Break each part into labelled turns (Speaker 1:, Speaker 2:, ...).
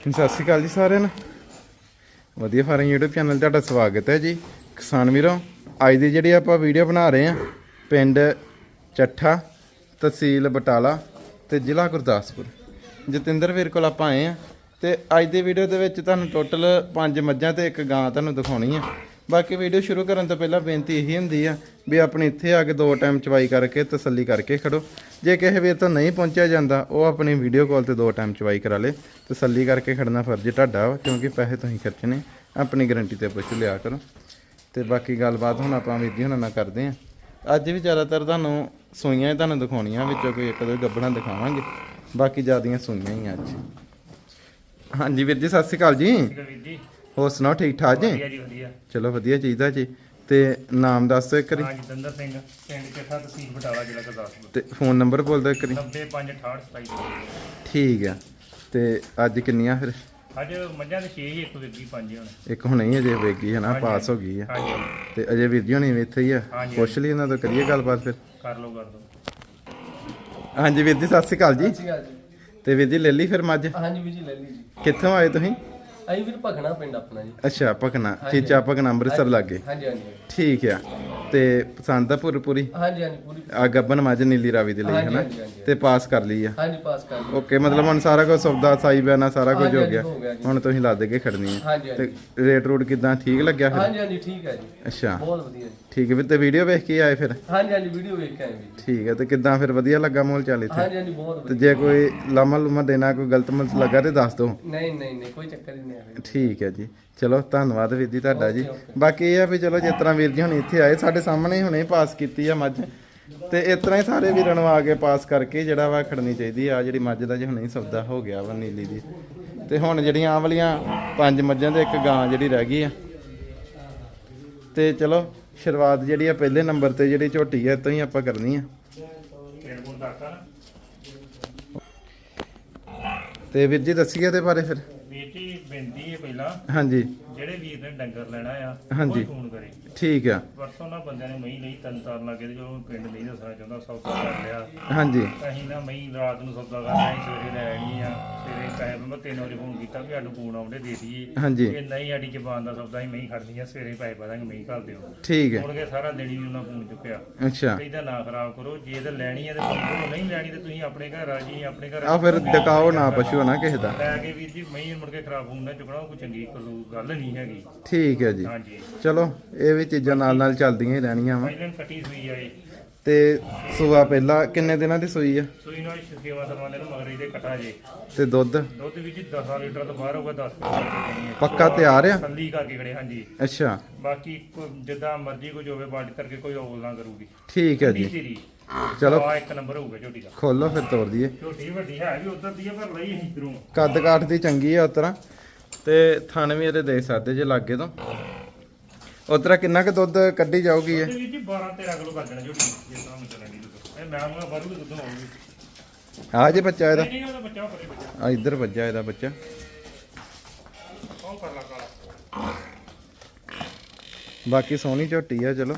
Speaker 1: ਸਤਿ ਸ਼੍ਰੀ ਅਕਾਲ ਜੀ ਸਾਰਿਆਂ ਨੂੰ। ਵਧੀਆ ਫਾਰਮ YouTube ਚੈਨਲ 'ਤੇ ਤੁਹਾਡਾ ਸਵਾਗਤ ਹੈ ਜੀ। ਕਿਸਾਨ ਵੀਰੋ, ਅੱਜ ਦੀ ਜਿਹੜੀ ਆਪਾਂ ਵੀਡੀਓ ਬਣਾ ਰਹੇ ਹਾਂ, ਪਿੰਡ ਚੱਠਾ ਤਹਿਸੀਲ ਬਟਾਲਾ ਤੇ ਜ਼ਿਲ੍ਹਾ ਗੁਰਦਾਸਪੁਰ। ਜਤਿੰਦਰ ਵੀਰ ਕੋਲ ਆਪਾਂ ਆਏ ਆ ਤੇ ਅੱਜ ਦੀ ਵੀਡੀਓ ਦੇ ਵਿੱਚ ਤੁਹਾਨੂੰ ਟੋਟਲ 5 ਮੱਝਾਂ ਤੇ ਇੱਕ ਗਾਂ ਤੁਹਾਨੂੰ ਦਿਖਾਉਣੀ ਆ। ਬਾਕੀ ਵੀਡੀਓ ਸ਼ੁਰੂ ਕਰਨ ਤੋਂ ਪਹਿਲਾਂ ਬੇਨਤੀ ਇਹੀ ਹੁੰਦੀ ਆ ਵੀ ਆਪਣੇ ਇੱਥੇ ਆ ਕੇ ਦੋ ਟਾਈਮ ਚਵਾਈ ਕਰਕੇ ਤਸੱਲੀ ਕਰਕੇ ਖੜੋ। ਜੇ ਕਿਸੇ ਵੀਰ ਤੋਂ ਨਹੀਂ ਪਹੁੰਚਿਆ ਜਾਂਦਾ ਉਹ ਆਪਣੀ ਵੀਡੀਓ ਕਾਲ ਤੇ ਦੋ ਟਾਈਮ ਚਵਾਈ ਕਰਾ ਲੇ। ਤਸੱਲੀ ਕਰਕੇ ਖੜਨਾ ਫਰਜ਼ ਤੁਹਾਡਾ ਵਾ ਕਿਉਂਕਿ ਪੈਸੇ ਤੁਸੀਂ ਖਰਚਣੇ ਆਪਣੀ ਗਾਰੰਟੀ ਤੇ ਪੁੱਛ ਲਿਆ ਕਰੋ। ਤੇ ਬਾਕੀ ਗੱਲਬਾਤ ਹੁਣ ਆਪਾਂ ਵੀਰ ਜੀ ਹੁਣਾਂ ਨਾਲ ਕਰਦੇ ਆਂ। ਅੱਜ ਵੀ ਜ਼ਿਆਦਾਤਰ ਤੁਹਾਨੂੰ ਸੂਈਆਂ ਹੀ ਤੁਹਾਨੂੰ ਦਿਖਾਉਣੀਆਂ ਵਿੱਚੋਂ ਕੋਈ ਇੱਕ ਦੋ ਗੱਬਣਾ ਦਿਖਾਵਾਂਗੇ। ਬਾਕੀ ਜਿਆਦੀਆਂ ਸੂਈਆਂ ਹੀ ਆ ਅੱਜ। ਹਾਂਜੀ ਵੀਰ ਜੀ ਸਤਿ ਸ਼੍ਰੀ ਅਕਾਲ ਜੀ। ਹੋਰ ਸੁਣਾਓ ਠੀਕ ਠਾਕ ਜੀ ਚਲੋ ਵਧੀਆ ਚਾਹੀਦਾ ਜੀ। ਤੇ ਨਾਮ ਦੱਸ ਦਿਓ ਇੱਕ ਵਾਰੀ।
Speaker 2: ਹਾਂ ਜਤਿੰਦਰ ਸਿੰਘ ਪਿੰਡ ਚੱਠਾ ਤਹਿਸੀਲ ਬਟਾਲਾ ਜ਼ਿਲ੍ਹਾ ਗੁਰਦਾਸਪੁਰ।
Speaker 1: ਤੇ ਫੋਨ ਨੰਬਰ ਬੋਲ ਦਿਓ ਇੱਕ ਵਾਰੀ।
Speaker 2: 956827
Speaker 1: ਠੀਕ ਆ। ਤੇ ਅੱਜ ਕਿੰਨੀਆਂ ਫਿਰ?
Speaker 2: ਅੱਜ ਮੱਝਾਂ ਦੇ 6 ਹੀ ਇੱਕ ਵਿੱਗੀ ਪੰਜ ਹੁਣ।
Speaker 1: ਇੱਕ ਹੁਣੇ ਹੀ ਅਜੇ ਵੇਗੀ ਹੈ ਨਾ ਪਾਸ ਹੋ ਗਈ ਆ।
Speaker 2: ਹਾਂਜੀ।
Speaker 1: ਤੇ ਅਜੇ ਵੀਰ ਜੀ ਹੁਣੀ ਵੀ ਇੱਥੇ ਹੀ ਆ।
Speaker 2: ਹਾਂਜੀ,
Speaker 1: ਪੁੱਛ ਲਈ ਉਹਨਾਂ ਤੋਂ ਕਰੀਏ ਗੱਲਬਾਤ ਫਿਰ।
Speaker 2: ਕਰ ਲਓ ਕਰ ਲਓ।
Speaker 1: ਹਾਂਜੀ ਵੀਰ ਜੀ ਸਤਿ ਸ਼੍ਰੀ ਅਕਾਲ ਜੀ।
Speaker 3: ਸਤਿ ਸ਼੍ਰੀ ਅਕਾਲ ਜੀ।
Speaker 1: ਤੇ ਵੀਰ ਜੀ ਲੈ ਲਈ ਫਿਰ ਮੱਝ?
Speaker 3: ਹਾਂਜੀ ਵੀਰ ਜੀ ਲੈ ਲਈ ਜੀ।
Speaker 1: ਕਿੱਥੋਂ ਆਏ ਤੁਸੀਂ?
Speaker 3: ਅਸੀਂ ਵੀਰ ਭਖਣਾ ਪਿੰਡ ਆਪਣਾ ਜੀ।
Speaker 1: ਅੱਛਾ ਭਕਨਾ ਚੀਚਾ ਭਕਨਾ ਅੰਮ੍ਰਿਤਸਰ ਲੱਗੇ।
Speaker 3: ਹਾਂਜੀ ਹਾਂਜੀ।
Speaker 1: ਠੀਕ ਆ। ਤੇ ਪਸੰਦ ਆ ਪੂਰੀ ਪੂਰੀ?
Speaker 3: ਹਾਂਜੀ ਹਾਂਜੀ ਪੂਰੀ।
Speaker 1: ਆ ਗੱਬਨ ਮੱਝ ਨੀਲੀ ਰਾਵੀ ਦੇ ਲਈ
Speaker 3: ਹਾਂਜੀ,
Speaker 1: ਹਨਾ?
Speaker 3: ਹਾਂਜੀ, ਹਾਂਜੀ।
Speaker 1: ਤੇ ਪਾਸ ਕਰ ਲਈ ਆ?
Speaker 3: ਹਾਂਜੀ ਪਾਸ ਕਰ ਲਈ।
Speaker 1: ਓਕੇ ਮਤਲਬ ਹੁਣ ਸਾਰਾ ਕੁਝ ਸੌਦਾ ਸਾਈ ਬਿਆਨਾ ਸਾਰਾ ਕੁਝ
Speaker 3: ਹਾਂਜੀ,
Speaker 1: ਹੋ
Speaker 3: ਹਾਂਜੀ,
Speaker 1: ਗਿਆ।
Speaker 3: ਹੋ ਗਿਆ ਜੀ।
Speaker 1: ਹੁਣ ਤੁਸੀਂ ਲੱਦ ਕੇ ਖੜਨੀ ਆ।
Speaker 3: ਹਾਂਜੀ
Speaker 1: ਤੇ
Speaker 3: ਹਾਂਜੀ
Speaker 1: ਰੇਟ ਰੂਟ ਕਿਦਾਂ? ਠੀਕ ਲੱਗਿਆ ਫਿਰ?
Speaker 3: ਹਾਂਜੀ ਹਾਂਜੀ ਠੀਕ ਹੈ ਜੀ।
Speaker 1: ਅੱਛਾ।
Speaker 3: ਬਹੁਤ ਵਧੀਆ ਜੀ।
Speaker 1: ਠੀਕ ਹੈ ਵੀ ਤੇ ਵੀਡੀਓ ਵੇਖ ਕੇ ਆਏ ਫਿਰ?
Speaker 3: ਹਾਂਜੀ ਹਾਂਜੀ ਵੀਡੀਓ ਵੇਖ ਕੇ ਆਏ ਵੀਰ
Speaker 1: ਠੀਕ ਹੈ ਤੇ ਕਿਦਾਂ ਫਿਰ ਵਧੀਆ ਲੱਗਾ ਮੋਲ ਚੱਲ ਇੱਥੇ?
Speaker 3: ਹਾਂਜੀ ਹਾਂਜੀ ਬਹੁਤ
Speaker 1: ਤੇ
Speaker 3: ਵਧੀਆ।
Speaker 1: ਜੇ ਕੋਈ ਲਾਮਾ ਲੁਮਾ ਦੇਣਾ ਕੋਈ ਗਲਤ ਮਲਤ ਲੱਗਾ ਤੇ ਦੱਸ ਦਿਓ
Speaker 3: ਨਹੀਂ ਨਹੀਂ ਨਹੀਂ ਕੋਈ ਚੱਕਰ ਹੀ ਨਹੀਂ ਹੈ
Speaker 1: ਠੀਕ ਹੈ ਜੀ। ਚਲੋ ਧੰਨਵਾਦ ਵੀਰ ਜੀ ਤੁਹਾਡਾ ਜੀ। ਬਾਕੀ ਇਹ ਆ ਵੀ ਚਲੋ ਜਿਸ ਤਰ੍ਹਾਂ ਵੀਰ ਜੀ ਹੁਣ ਇੱਥੇ ਆਏ ਸਾਡੇ ਸਾਹਮਣੇ ਹੀ ਹੁਣੇ ਪਾਸ ਕੀਤੀ ਆ ਮੱਝ। ਤੇ ਇਸ ਤਰ੍ਹਾਂ ਹੀ ਸਾਰੇ ਵੀਰਾਂ ਨੂੰ ਆ ਕੇ ਪਾਸ ਕਰਕੇ ਜਿਹੜਾ ਵਾ ਖੜਨੀ ਚਾਹੀਦੀ ਆ ਜਿਹੜੀ ਮੱਝ ਦਾ ਜੇ ਹੁਣੇ ਹੀ ਸੌਦਾ ਹੋ ਗਿਆ ਵਾ ਨੀਲੀ ਦੀ। ਤੇ ਹੁਣ ਜਿਹੜੀਆਂ ਆਹ ਵਾਲੀਆਂ ਪੰਜ ਮੱਝਾਂ ਤੇ ਇੱਕ ਗਾਂ ਜਿਹੜੀ ਰਹਿ ਗਈ ਆ। ਤੇ ਚਲੋ ਸ਼ੁਰੂਆਤ ਜਿਹੜੀ ਆ ਪਹਿਲੇ ਨੰਬਰ ਤੇ ਜਿਹੜੀ ਝੋਟੀ ਆ ਇਤੋਂ ਹੀ ਆਪਾਂ ਕਰਨੀ ਆ। ਤੇ ਵੀਰ ਜੀ ਦੱਸੀਏ ਇਹਦੇ ਬਾਰੇ ਫਿਰ।
Speaker 2: ਜੀ ਬੇਨਤੀ ਹੈ ਪਹਿਲਾਂ।
Speaker 1: ਹਾਂਜੀ।
Speaker 2: ਜਿਹੜੇ ਵੀਰ ਨੇ ਡੰਗਰ ਲੈਣਾ ਆ
Speaker 1: ਹਾਂਜੀ।
Speaker 2: ਉਹ ਫੋਨ ਕਰੇ।
Speaker 1: ਠੀਕ ਆ।
Speaker 2: ਪਰਸੋਂ ਨਾ ਬੰਦਿਆਂ ਨੇ ਮਹੀਂ ਲਈ ਤਨ ਤਾਰਨ ਲੱਗੇ ਤੇ ਜੋ ਪਿੰਡ ਨਹੀਂ ਦੱਸਣਾ ਚਾਹੁੰਦਾ ਸੌਦਾ ਕਰ ਲਿਆ।
Speaker 1: ਹਾਂਜੀ।
Speaker 2: ਅਸੀਂ ਨਾ ਮਹੀਂ ਰਾਤ ਨੂੰ ਸੌਦਾ ਕਰਨਾ ਸੀ ਸਵੇਰੇ ਲੈ ਆਣੀ ਆ ਸਵੇਰੇ ਟਾਈਮ ਮੈਂ ਤਿੰਨ ਵਜੇ ਫੋਨ ਕੀਤਾ ਵੀ ਸਾਨੂੰ ਫੋਨ ਆਉਂਦੇ ਦੇ ਦਈਏ।
Speaker 1: ਹਾਂਜੀ।
Speaker 2: ਇਹ ਨਹੀਂ ਸਾਡੀ ਜ਼ਬਾਨ ਦਾ ਸੌਦਾ ਹੀ ਮਹੀਂ ਖੜਨੀ ਆ ਸਵੇਰੇ ਪੈਸੇ ਪਾ ਦਾਂਗੇ ਮਹੀਂ ਘੱਲ ਦਿਓ।
Speaker 1: ਠੀਕ ਹੈ।
Speaker 2: ਮੁੜ ਕੇ ਸਾਰਾ ਦਿਨ ਹੀ ਉਹਨਾਂ ਫੋਨ ਚੁੱਕਿਆ।
Speaker 1: ਅੱਛਾ।
Speaker 2: ਇਹਦਾ ਨਾ ਖਰਾਬ ਕਰੋ ਜੇ ਤੇ ਲੈਣੀ ਹੈ ਤੇ ਫੋਨ ਕਰੋ ਨਹੀਂ ਲੈਣੀ ਤੇ ਤੁਸੀਂ ਆਪਣੇ ਘਰ ਰਾਜੀ ਆਪਣੇ ਘਰ
Speaker 1: ਆ ਫਿਰ ਡਕਾਓ ਨਾ ਪਸ਼ੂ ਨਾ ਕਿਸੇ ਦਾ।
Speaker 2: ਲੈ ਕੇ ਵੀਰ ਜੀ ਮਹੀਂ ਮੁੜ ਕੇ ਖਰਾਬ ਹੋਣ ਨਾ ਚੁੱਕਣਾ ਕੋਈ ਚੰਗੀ ਕਰੂ ਗੱਲ ਨਹੀਂ ਹੈਗੀ।
Speaker 1: ਠੀਕ ਹੈ ਜੀ।
Speaker 2: ਹਾਂਜੀ।
Speaker 1: ਚਲੋ ਇਹ ਵੀ ਚੀਜ਼ਾਂ ਨਾਲ ਨਾਲ ਚੱਲਦੀਆਂ ਹੀ ਰਹਿਣੀਆਂ ਵਾ।
Speaker 2: ਕੱਟੀ ਸੂਈ
Speaker 1: ਤੇ ਸੂਆ ਪਹਿਲਾਂ ਕਿੰਨੇ ਦਿਨਾਂ ਦੀ ਸੂਈ ਆ?
Speaker 2: ਸੂਈ ਨਾਲ ਸੇਵਾ ਸਰਵਾਨੇ ਨੂੰ ਮਗਰੀ ਦੇ ਕਟਾ ਜੇ।
Speaker 1: ਤੇ ਦੁੱਧ?
Speaker 2: ਦੁੱਧ ਵੀ ਜੀ 10 ਲੀਟਰ ਤੋਂ ਬਾਹਰ ਹੋਊਗਾ 10 ਲੀਟਰ ਦੇਣੀ ਹੈ।
Speaker 1: ਪੱਕਾ ਤਿਆਰ ਆ?
Speaker 2: ਥੱਲੀ ਕਰਕੇ ਖੜੇ ਹਾਂਜੀ।
Speaker 1: ਅੱਛਾ।
Speaker 2: ਬਾਕੀ ਜਿੱਦਾਂ ਮਰਜ਼ੀ ਕੁਝ ਹੋਵੇ ਬਾਡ ਕਰਕੇ ਕੋਈ ਔਲ ਨਾ ਕਰੂਗੀ।
Speaker 1: ਠੀਕ ਹੈ ਜੀ। ਚਲੋ।
Speaker 2: ਆ ਇੱਕ ਨੰਬਰ ਹੋਊਗਾ ਝੋਟੀ ਦਾ।
Speaker 1: ਖੋਲੋ ਫਿਰ ਤੋੜ ਦਈਏ
Speaker 2: ਝੋਟੀ ਵੱਡੀ ਹੈ ਵੀ ਉਧਰ ਦੀ ਹੈ ਪਰ ਲਈ ਇਧਰੋਂ।
Speaker 1: ਕੱਦ ਕਾਠ ਦੀ ਚੰਗੀ ਆ ਉਤਰਾ ਤੇ ਥਣ ਵੀ ਇਹਦੇ ਦੇ ਸਕਦੇ ਜੇ ਲਾਗੇ ਤੋਂ। ਉਤਰਾ ਕਿੰਨਾ ਕੁ ਦੁੱਧ ਕੱਢੀ ਜਾਊਗੀ ਇਹ?
Speaker 2: ਤੇ ਵੀਰ ਜੀ 12 13 ਕਿਲੋ ਕਰ ਦੇਣਾ ਜਿਸ ਤਰ੍ਹਾਂ ਮੈਂ ਚੱਲਣੀ ਦੁੱਧ। ਇਹ ਮੈਂ ਮੈਂ ਬਾਰੂ ਦੁੱਧ ਹੋਊਗੀ
Speaker 1: ਆ ਜੇ ਬੱਚਾ ਇਹਦਾ?
Speaker 2: ਨਹੀਂ ਨਹੀਂ ਉਹਦਾ ਬੱਚਾ ਪਰੇ ਬੱਚਾ।
Speaker 1: ਆ ਇੱਧਰ ਵੱਜਾ ਇਹਦਾ ਬੱਚਾ।
Speaker 2: ਕੌਣ ਕਰ ਲਾ ਕਾਲਾ
Speaker 1: ਬਾਕੀ ਸੋਹਣੀ ਝੋਟੀ ਆ ਚਲੋ।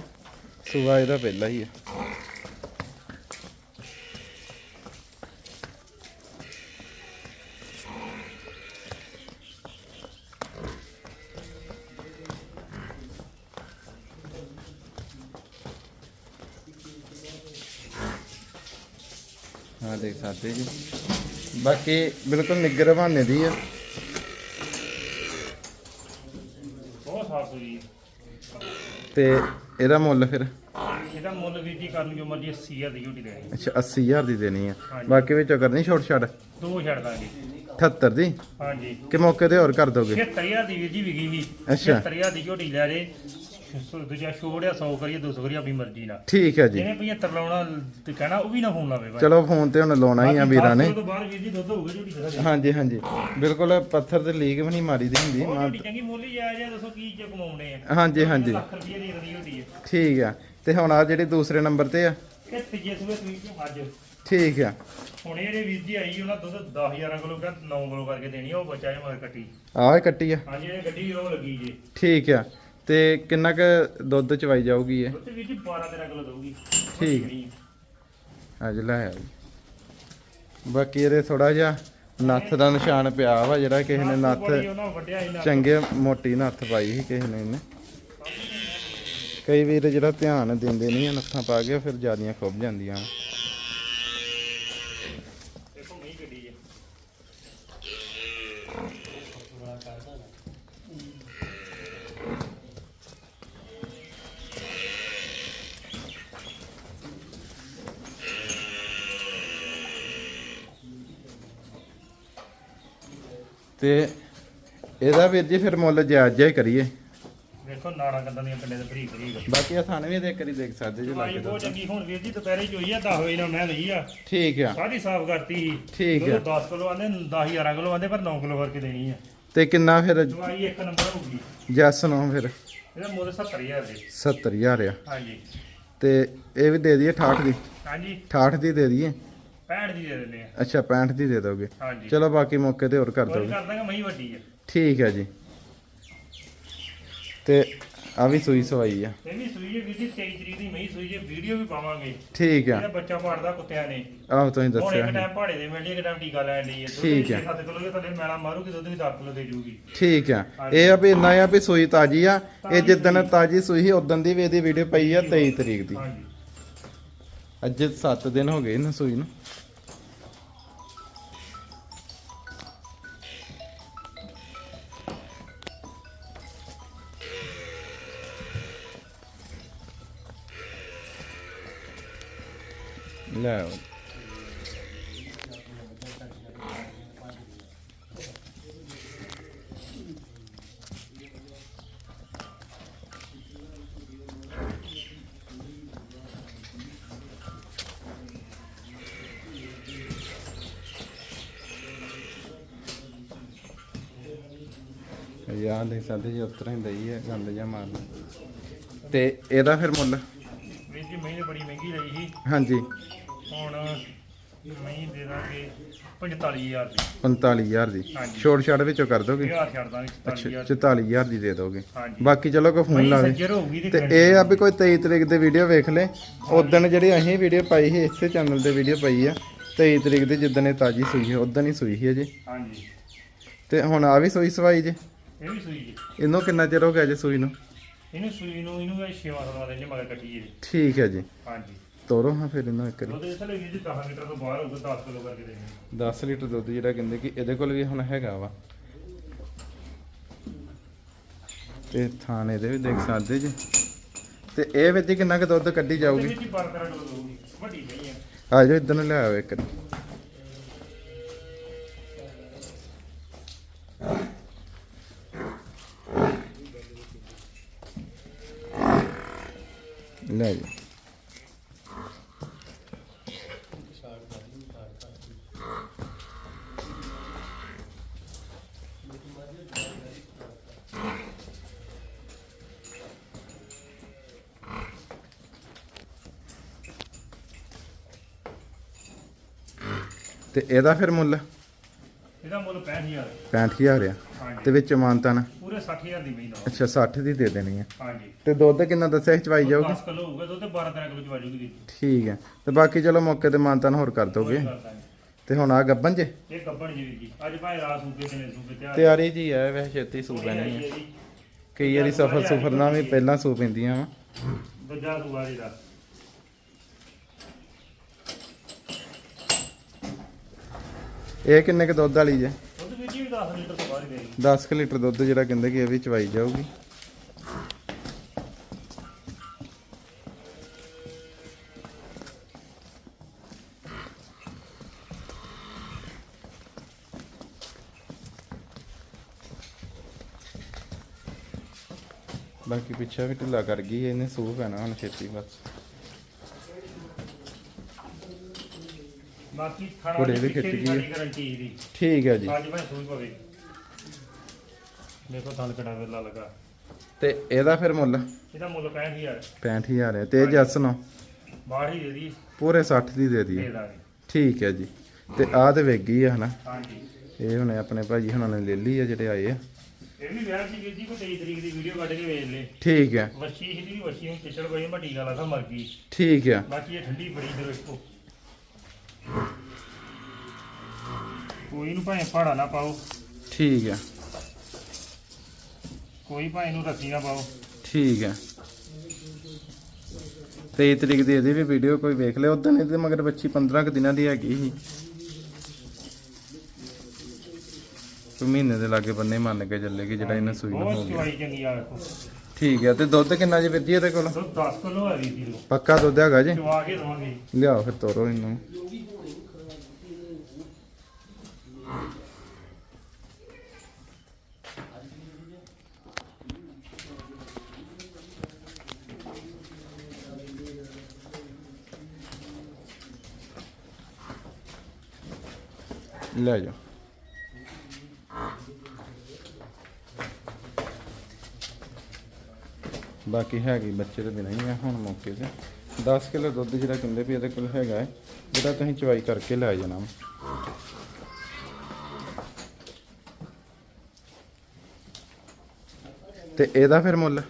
Speaker 1: ਸੂਆ ਇਹਦਾ ਪਹਿਲਾ ਹੀ ਆ। ਹਾਂ ਦੇਖ ਸਕਦੇ ਜੀ। ਬਾਕੀ ਬਿਲਕੁਲ ਨਿੱਗਰ ਬਹਾਨੇ ਦੀ ਆ।
Speaker 2: ਬਹੁਤ ਸਾਫ਼ ਸੂਈ
Speaker 1: ਤੇ ਇਹਦਾ ਮੁੱਲ ਫਿਰ?
Speaker 2: ਇਹਦਾ ਮੁੱਲ ਵੀਰ ਜੀ ਕਰਨ ਜੋ ਮਰਜ਼ੀ 80000 ਦੀ ਝੋਟੀ ਦੇਣੀ
Speaker 1: ਅੱਛਾ 80000 ਦੀ ਦੇਣੀ ਆ।
Speaker 2: ਹਾਂਜੀ।
Speaker 1: ਬਾਕੀ ਵਿੱਚੋਂ ਕਰਨੀ ਛੋਟ ਛੱਡ
Speaker 2: ਦੋ ਛੱਡ ਦਾਂਗੇ।
Speaker 1: 78 ਦੀ?
Speaker 2: ਹਾਂਜੀ।
Speaker 1: ਕਿ ਮੌਕੇ ਤੇ ਹੋਰ ਕਰ ਦੋਗੇ?
Speaker 2: 76000 ਦੀ ਵੀਰ ਜੀ ਵਿਕੀ ਵੀ।
Speaker 1: ਅੱਛਾ।
Speaker 2: 76000 ਦੀ ਝੋਟੀ ਲੈ ਜੇ ਸੌ- ਦੂਜਾ ਛੋੜਿਆ 100 ਕਰੀਏ 200 ਕਰੀਏ ਆਪਣੀ ਮਰਜ਼ੀ ਨਾਲ।
Speaker 1: ਠੀਕ ਹੈ ਜੀ।
Speaker 2: ਜਿਹਨੇ 75 ਲਾਉਣਾ ਤੇ ਕਹਿਣਾ ਉਹ ਵੀ ਨਾ ਫੋਨ ਲਾਵੇ ਭਾਈ
Speaker 1: ਚਲੋ ਫੋਨ ਤੇ ਹੁਣ ਲਾਉਣਾ ਹੀ ਆ ਵੀਰਾਂ ਨੇ।
Speaker 2: ਉਸ ਤੋਂ ਬਾਅਦ ਵੀਰ ਜੀ ਦੁੱਧ ਹੋਊਗਾ ਝੋਟੀ ਦਾ
Speaker 1: ਹਾਂਜੀ ਹਾਂਜੀ। ਬਿਲਕੁਲ ਪੱਥਰ ਤੇ ਲੀਕ ਵੀ ਨਹੀਂ ਮਾਰੀ ਦੀ ਹੁੰਦੀ
Speaker 2: ਉਹ
Speaker 1: ਮਾਂ-
Speaker 2: ਝੋਟੀ ਚੰਗੀ ਮੋਲੀ ਜਾਇਜ਼ ਆ ਦੱਸੋ ਕੀ ਚ ਕਮਾਉਣੇ ਆ।
Speaker 1: ਹਾਂਜੀ ਹਾਂਜੀ।
Speaker 2: ਲੱਖ ਰੁਪਏ ਦੀ ਰਦੀ ਝੋਟੀ ਹੈ
Speaker 1: ਠੀਕ ਆ। ਤੇ ਹੁਣ ਆ ਜਿਹੜੀ ਦੂਸਰੇ ਨੰਬਰ ਤੇ ਆ?
Speaker 2: ਇਹ ਤੀਜੇ ਸੂਏ ਸੂਈ ਚ ਅੱਜ।
Speaker 1: ਠੀਕ ਆ।
Speaker 2: ਹੁਣ ਜਿਹੜੇ ਵੀਰ ਜੀ ਆਈ ਉਹਨਾਂ ਦੁੱਧ 10 11 ਕਿਲੋ ਕਾ 9 ਕਿਲੋ ਕਰਕੇ ਦੇਣੀ ਆ ਉਹ ਬੱਚਾ ਇਹ ਮਗਰ ਕੱਟੀ।
Speaker 1: ਆਹ ਕੱਟੀ ਆ।
Speaker 2: ਹਾਂਜੀ ਇਹ ਗੱਡੀ ਉਹ ਲੱਗੀ ਜੇ।
Speaker 1: ਠੀਕ ਆ। ਤੇ ਕਿੰਨਾ ਕੁ ਦੁੱਧ ਚਵਾਈ ਜਾਊਗੀ ਇਹ?
Speaker 2: ਦੁੱਧ ਵੀਰ ਜੀ 12 13 ਕਿਲੋ ਦਊਗੀ।
Speaker 1: ਠੀਕ। ਅੱਜ ਜੀ ਬਾਕੀ ਇਹਦੇ ਥੋੜਾ ਜਿਹਾ ਨੱਥ ਦਾ ਨਿਸ਼ਾਨ ਪਿਆ ਵਾ ਜਿਹੜਾ ਕਿਸੇ ਨੇ ਨੱਥ
Speaker 2: ਬੜੀ ਉਹਨਾਂ ਵੱਡਿਆ ਸੀ ਨੱਥ।
Speaker 1: ਚੰਗੇ ਮੋਟੀ ਨੱਥ ਪਾਈ ਸੀ ਕਿਸੇ ਨੇ ਇਹਨੇ। ਕਈ ਵੀਰ ਜਿਹੜਾ ਧਿਆਨ ਦਿੰਦੇ ਨਹੀਂ ਆ ਨੱਥਾਂ ਪਾ ਕੇ ਫਿਰ ਜਿਆਦੀਆਂ ਖੁੱਭ ਜਾਂਦੀਆਂ। ਵਾਂ। ਤੇ ਇਹਦਾ ਵੀਰ ਜੀ ਫਿਰ ਮੁੱਲ ਜਾਇਜ਼ ਜਿਹਾ ਹੀ ਕਰੀਏ।
Speaker 2: ਦੇਖੋ ਨਾੜਾਂ ਕੰਦਾਂ ਦੀਆਂ ਕੰਡੇ ਦੇ ਬਰੀਕ ਬਰੀਕ।
Speaker 1: ਬਾਕੀ ਆ ਥਾਣੇ ਵੀ ਦੇਖ ਕਰੀ ਦੇਖ ਸਕਦੇ ਜੀ
Speaker 2: ਭਾਈ
Speaker 1: ਲੱਗ
Speaker 2: ਬਹੁਤ ਚੰਗੀ। ਹੁਣ ਵੀਰ ਜੀ ਦੁਪਹਿਰੇ ਚੋਈ ਆ 10 ਵਜੇ ਨਾਲ ਮੈਂ ਲਈ ਆ।
Speaker 1: ਠੀਕ ਆ।
Speaker 2: ਸਾਰੀ ਸਾਫ਼ ਕਰਤੀ ਸੀ।
Speaker 1: ਠੀਕ ਆ।
Speaker 2: 10 ਕਿਲੋ ਆਂਦੇ 10 11 ਕਿਲੋ ਆਂਦੇ ਪਰ 9 ਕਿਲੋ ਕਰਕੇ ਦੇਣੀ ਆ।
Speaker 1: ਤੇ ਕਿੰਨਾ ਫਿਰ
Speaker 2: ਦਵਾਈ ਇੱਕ ਨੰਬਰ ਹੋਊਗੀ
Speaker 1: ਜੈਸ ਨੂੰ ਫਿਰ।
Speaker 2: ਇਹਦਾ ਮੁੱਲ 70000 ਦੇ।
Speaker 1: 70000 ਆ।
Speaker 2: ਹਾਂਜੀ।
Speaker 1: ਤੇ ਇਹ ਵੀ ਦੇ ਦਈਏ 68 ਦੀ?
Speaker 2: ਹਾਂਜੀ।
Speaker 1: 68 ਦੀ ਦੇ ਦਈਏ।
Speaker 2: 65 ਦੀ ਦੇ ਦਿੰਦੇ ਆ।
Speaker 1: ਅੱਛਾ 65 ਦੀ ਦੇ ਦੋਗੇ।
Speaker 2: ਹਾਂਜੀ।
Speaker 1: ਚਲੋ ਬਾਕੀ ਮੌਕੇ ਤੇ ਹੋਰ ਕਰ ਦੋਗੇ।
Speaker 2: ਕਰ ਦਾਂਗਾ ਮਹੀਂ ਵੱਡੀ ਆ।
Speaker 1: ਠੀਕ ਹੈ ਜੀ। ਤੇ ਆ ਵੀ ਸੂਈ ਸਵਾਈ ਆ।
Speaker 2: ਇਹ ਵੀ ਸੂਈ ਹੈ ਵੀਰ ਜੀ 23 ਤਰੀਕ ਦੀ ਮਹੀਂ ਸੂਈ ਹੈ ਵੀਡੀਓ ਵੀ ਪਾਵਾਂਗੇ।
Speaker 1: ਠੀਕ ਆ।
Speaker 2: ਇਹਦਾ ਬੱਚਾ ਪਾੜਦਾ ਕੁੱਤਿਆਂ ਨੇ।
Speaker 1: ਆਹ ਤੁਸੀਂ
Speaker 2: ਹੁਣ
Speaker 1: ਦੱਸਿਆ
Speaker 2: ਇੱਕ
Speaker 1: ਸੀ।
Speaker 2: ਟਾਈਮ ਪਹਾੜੇ ਦੇ ਮਿਲਦੀ ਇੱਕ ਟਾਈਮ ਟੀਕਾ ਲੈਣ ਲਈ ਹੈ
Speaker 1: ਠੀਕ ਹੈ।
Speaker 2: 7 ਕਿਲੋ ਦੇ ਥੱਲੇ ਮੈਲਾ ਮਾਰੂਗੀ ਦੁੱਧ ਵੀ 10 ਕਿਲੋ ਦੇ ਜੂਗੀ।
Speaker 1: ਠੀਕ ਆ। ਇਹ ਆ ਵੀ ਇੰਨਾ ਆ ਵੀ ਸੂਈ ਤਾਜੀ ਆ। ਇਹ ਜਿੱਦਣ ਤਾਜੀ ਸੂਈ ਸੀ ਉਦੋਂ ਦੀ ਵੀ ਇਹਦੀ ਵੀਡੀਓ ਪਈ ਆ 23 ਤਰੀਕ ਦੀ।
Speaker 2: ਹਾਂਜੀ।
Speaker 1: ਅੱਜ 7 ਦਿਨ ਹੋ ਗਏ ਨਾ ਸੂਈ ਨੂੰ। ਲੈ ਆਓ। ਯਾਰ ਦੇ ਸਾਡੇ ਜੀ ਉਤਰਾਂ ਹੀ ਦਈ ਹੈ ਗੰਦ ਜਾਂ ਮਾਰਨਾ ਤੇ ਇਹਦਾ ਫਿਰ ਮੁੱਲ?
Speaker 2: ਵੀਰ ਜੀ ਮਹੀਂ ਬੜੀ ਮਹਿੰਗੀ ਲਈ ਸੀ।
Speaker 1: ਹਾਂਜੀ।
Speaker 2: ਹੁਣ ਮਹੀਂ ਦੇ ਦਾਂਗੇ 45000 ਦੀ।
Speaker 1: 45000 ਦੀ। ਛੋੜ ਛਾੜ ਵਿੱਚੋਂ ਕਰ ਦੋਗੇ?
Speaker 2: 1000 ਛੱਡ ਦਾਂਗੇ
Speaker 1: ਅੱਛਾ
Speaker 2: 45000
Speaker 1: 44000 ਦੀ। ਦੇ ਦੋਗੇ। ਬਾਕੀ ਚਲੋ ਕੋਈ ਫੋਨ
Speaker 2: ਸੱਜਰ ਹੋਊਗੀ
Speaker 1: ਤੇ ਇਹ ਆ ਵੀ ਕੋਈ 23 ਤਰੀਕ ਦੀ ਵੀਡੀਓ ਵੇਖ ਲੈ। ਉਦੋਂ ਜਿਹੜੀ ਅਸੀਂ ਵੀਡੀਓ ਪਾਈ ਸੀ ਇਸੇ ਚੈਨਲ ਤੇ ਵੀਡੀਓ ਪਾਈ ਆ। 23 ਤਰੀਕ ਦੀ ਜਿੱਦਣ ਇਹ ਤਾਜੀ ਸੂਈ ਹੈ ਉਦੋਂ ਹੀ ਸੂਈ ਸੀ ਅਜੇ।
Speaker 2: ਹਾਂਜੀ।
Speaker 1: ਤੇ ਹੁਣ ਆ ਵੀ ਸੂਈ ਸਵਾਈ ਜੇ।
Speaker 2: ਇਹ ਵੀ ਸੂਈ ਜੀ।
Speaker 1: ਇਹਨੂੰ ਕਿੰਨਾ ਚਿਰ ਹੋ ਗਿਆ ਜੇ ਸੂਈ ਨੂੰ?
Speaker 2: ਇਹਨੂੰ ਸੂਈ ਨੂੰ ਇਹਨੂੰ ਵੀ 6 ਮਾਸਾਂ ਦੇ ਮਗਰ ਕੱਟੀ ਹੈ
Speaker 1: ਠੀਕ ਹੈ ਜੀ।
Speaker 2: ਹਾਂਜੀ।
Speaker 1: ਤੋਰੋ ਹਾਂ ਫਿਰ ਇਹਨੂੰ ਇੱਕ ਵਾਰੀ।
Speaker 2: ਦੁੱਧ ਇਸ ਲਈ ਵੀਰ ਜੀ 10 ਲੀਟਰ ਤੋਂ ਬਾਹਰ ਹੋਊਗਾ 10 ਕਿਲੋ ਕਰਕੇ ਦੇਣੀ
Speaker 1: 10 ਲੀਟਰ ਦੁੱਧ ਜਿਹੜਾ ਕਹਿੰਦੇ ਕਿ ਇਹਦੇ ਕੋਲ ਵੀ ਹੁਣ ਹੈਗਾ ਵਾ। ਤੇ ਥਾਣੇ ਦੇ ਵੀ ਦੇਖ ਸਕਦੇ ਜੀ। ਤੇ ਇਹ ਵਿੱਚ ਕਿੰਨਾ ਕੁ ਦੁੱਧ ਕੱਢੀ
Speaker 2: ਇਹਦੇ
Speaker 1: ਜਾਊਗੀ?
Speaker 2: ਵਿੱਚ ਹੀ 12 13 ਕਿਲੋ ਦਊਗੀ ਵੱਡੀ ਨਹੀਂ ਹੈ।
Speaker 1: ਆ ਜਾਓ ਇਦਾਂ ਲੈ ਆਓ ਇੱਕ। ਤੇ ਇਹਦਾ ਫਿਰ ਮੁੱਲ?
Speaker 2: ਇਹਦਾ ਮੁੱਲ 65000
Speaker 1: 65000 ਆ।
Speaker 2: ਹਾਂਜੀ।
Speaker 1: ਤੇ ਵਿੱਚ ਮਾਨਤਾ ਨਾ
Speaker 2: ਪੂਰੇ 60000 ਦੀ ਮਹੀਂ ਦਾ
Speaker 1: ਅੱਛਾ 60 ਦੀ ਦੇ ਦੇਣੀ ਆ।
Speaker 2: ਹਾਂਜੀ।
Speaker 1: ਤੇ ਦੁੱਧ ਕਿੰਨਾ ਦੱਸਿਆ ਸੀ ਚਵਾਈ ਜਾਊਗੀ?
Speaker 2: 10 ਕਿਲੋ ਹੋਊਗਾ ਦੁੱਧ 12 13 ਕਿਲੋ ਚਵਾ ਜੂਗੀ ਦੀ
Speaker 1: ਠੀਕ ਹੈ ਤੇ ਬਾਕੀ ਚਲੋ ਮੌਕੇ ਤੇ ਮਾਨਤਾਨ ਹੋਰ ਕਰ ਦੋਗੇ।
Speaker 2: ਨਹੀਂ।
Speaker 1: ਤੇ ਹੁਣ ਆ ਗੱਬਨ ਜੇ?
Speaker 2: ਇਹ ਗੱਬਣ ਜੀ ਜੀ। ਅੱਜ ਭਾਵੇਂ ਰਾਤ ਸੂਪੇ ਤੇ ਨੇ ਸੂਪੇ ਤਿਆਰ
Speaker 1: ਤਿਆਰੀ ਜੀ ਹੈ ਵੈਸੇ ਛੇਤੀ ਸੂ ਪੈਣੀ ਹੈ ਕਈ ਵਾਰੀ ਸਫਰ ਸੁਫਰ ਨਾਲ ਵੀ ਪਹਿਲਾਂ ਸੂ ਪੈਂਦੀਆਂ ਵਾ।
Speaker 2: ਦੂਜਾ ਸੂਆ ਜੀ ਦਾ।
Speaker 1: ਇਹ ਕਿੰਨੇ ਕ ਦੁੱਧ ਵਾਲੀ ਜੇ
Speaker 2: ਦੁੱਧ ਵੀਰ ਜੀ ਵੀ 10 ਲੀਟਰ ਤੋਂ ਬਾਹਰ ਹੀ ਦੇਗੀ
Speaker 1: 10 ਕੁ ਲੀਟਰ ਦੁੱਧ ਜਿਹੜਾ ਕਹਿੰਦੇ ਕਿ ਇਹ ਵੀ ਚਵਾਈ ਜਾਊਗੀ। ਬਾਕੀ ਪਿੱਛਾ ਵੀ ਢਿੱਲਾ ਕਰ ਗਈ ਇਹਨੇ ਸੂ ਪੈਣਾ ਹੁਣ ਛੇਤੀ ਬਸ।
Speaker 2: ਬਾਕੀ ਖਾਣਾ
Speaker 1: ਘੋੜੇ
Speaker 2: ਦੀ
Speaker 1: ਵੀ ਖਿੱਚ
Speaker 2: ਦੀ
Speaker 1: ਗਈ ਹੈ।
Speaker 2: ਸਾਡੀ ਗਾਰੰਟੀ ਦੀ।
Speaker 1: ਠੀਕ ਹੈ ਜੀ।
Speaker 2: ਅੱਜ ਭਾਵੇਂ ਸੂਈ ਪਵੇ। ਦੇਖੋ ਤਲ ਕੜਾ ਵੇਲਾ ਲਗਾ।
Speaker 1: ਤੇ ਇਹਦਾ ਫਿਰ ਮੁੱਲ?
Speaker 2: ਇਹਦਾ ਮੁੱਲ 65000
Speaker 1: 65000 ਹੈ। ਤੇ ਜੱਸ ਨੂੰ?
Speaker 2: ਬਾਹਰ ਹੀ ਦੇ ਦੀ
Speaker 1: ਪੂਰੇ 60 ਦੀ ਦੇ
Speaker 2: ਦੇ
Speaker 1: ਦਈਏ
Speaker 2: ਦਾਂਗੇ।
Speaker 1: ਠੀਕ ਹੈ ਜੀ। ਤੇ ਆਹ ਤੇ ਵੇਗ ਗਈ ਆ ਹਨਾ?
Speaker 2: ਹਾਂਜੀ।
Speaker 1: ਇਹ ਹੁਣੇ ਆਪਣੇ ਭਾਜੀ ਹੁਣਾਂ ਨੇ ਲੈ ਲਈ ਆ ਜਿਹੜੇ ਆਏ ਆ।
Speaker 2: ਇਹ ਵੀ ਵਿਆਹ ਸੀ ਵੀਰ ਜੀ 23 ਤਰੀਕ ਦੀ ਵੀਡੀਓ ਕੱਢ ਕੇ ਵੇਚ ਲੈ
Speaker 1: ਠੀਕ ਹੈ।
Speaker 2: ਵਰਸ਼ੀ ਸੀ ਦੀ ਵਰਸ਼ੀ ਨੂੰ ਪਿਛੜ ਕੋਈ ਮੈਂ ਟੀਕਾ ਲਾਦਾ ਮਰ ਗਈ।
Speaker 1: ਠੀਕ ਆ
Speaker 2: ਬਾਕੀ ਇਹ ਠੰਡੀ ਬੜੀ ਦੇ ਵੇਖੋ। ਕੋਈ ਨੂੰ ਭਾਵੇਂ ਪਹਾੜਾ ਨਾ ਪਾਓ।
Speaker 1: ਠੀਕ ਆ।
Speaker 2: ਕੋਈ ਭਾਵੇਂ ਨੂੰ ਰੱਸੀ ਨਾ ਪਾਓ।
Speaker 1: ਠੀਕ ਆ। 23 ਤਰੀਕ ਦੀ ਇਹਦੀ ਵੀ ਵੀਡੀਓ ਕੋਈ ਵੇਖ ਲਿਆ ਉਦੋਂ ਇਹਦੇ ਮਗਰ ਬੱਚੀ 15 ਕੁ ਦਿਨਾਂ ਦੀ ਹੈਗੀ ਸੀ। ਕੋਈ ਮਹੀਨੇ ਦੇ ਲਾਗੇ ਬੰਨੇ ਮੰਨ ਕੇ ਚੱਲੇਗੀ ਜਿਹੜਾ ਇਹਨਾਂ ਸੂਈ ਨੂੰ ਹੋ
Speaker 2: ਬਹੁਤ
Speaker 1: ਗਿਆ।
Speaker 2: ਚਵਾਈ ਚੰਗੀ ਆ ਵੇਖੋ।
Speaker 1: ਠੀਕ ਆ ਤੇ ਦੁੱਧ ਕਿੰਨਾ ਜੀ ਜੀ ਇਹਦੇ ਕੋਲ?
Speaker 2: ਦੁੱਧ 10 ਕਿਲੋ ਹੈ ਵੀਰ ਜੀ।
Speaker 1: ਪੱਕਾ ਦੁੱਧ ਹੈਗਾ ਜੀ?
Speaker 2: ਚਵਾ ਕੇ ਦਵਾਂਗੇ।
Speaker 1: ਲਿਆਓ ਫਿਰ ਤੋਰੋ ਇਹਨੂੰ। ਲੈ ਜਾਓ। ਬਾਕੀ ਹੈਗੀ ਬੱਚੇ ਦੇ ਬਿਨਾਂ ਹੀ ਆ ਹੁਣ ਮੌਕੇ ਤੇ। 10 ਕਿਲੋ ਦੁੱਧ ਜਿਹੜਾ ਕਹਿੰਦੇ ਵੀ ਇਹਦੇ ਕੋਲ ਹੈਗਾ ਹੈ ਜਿਹੜਾ ਤੁਸੀਂ ਚਵਾਈ ਕਰਕੇ ਲੈ ਜਾਣਾ। ਤੇ ਇਹਦਾ ਫਿਰ ਮੁੱਲ?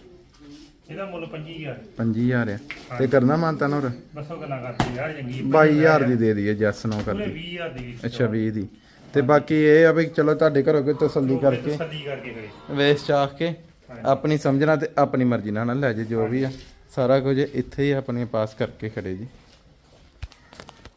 Speaker 2: ਇਹਦਾ ਮੁੱਲ 25000
Speaker 1: 5000 ਆ। ਤੇ ਕਰਨਾ ਮਾਨਤਾ ਨੋਰ
Speaker 2: ਬਸੋ ਗੱਲਾਂ ਕਰਦੀ ਯਾਰ ਚੰਗੀ
Speaker 1: 22000 ਦੀ ਦੇ ਦਈਏ ਜੈਸ ਨੋ ਕਰ
Speaker 2: ਪੂਰੇ
Speaker 1: ਦੀ
Speaker 2: 20000 ਦੀ
Speaker 1: ਅੱਛਾ 20 ਦੀ। ਤੇ ਬਾਕੀ ਇਹ ਆ ਵੀ ਚਲੋ ਤੁਹਾਡੇ ਘਰੋਂ ਕੋਈ ਤਸੱਲੀ ਕਰਕੇ।
Speaker 2: ਤਸੱਲੀ ਕਰਕੇ ਕਰੇ।
Speaker 1: ਵੇਸ ਚਾਖ ਕੇ। ਆਪਣੀ ਸਮਝਣਾ ਤੇ ਆਪਣੀ ਮਰਜ਼ੀ ਨਾਲ ਨਾ ਲੈ ਜੇ ਜੋ ਵੀ ਆ। ਸਾਰਾ ਕੁਝ ਇੱਥੇ ਹੀ ਆਪਣੇ ਪਾਸ ਕਰਕੇ ਖੜੇ ਜੀ।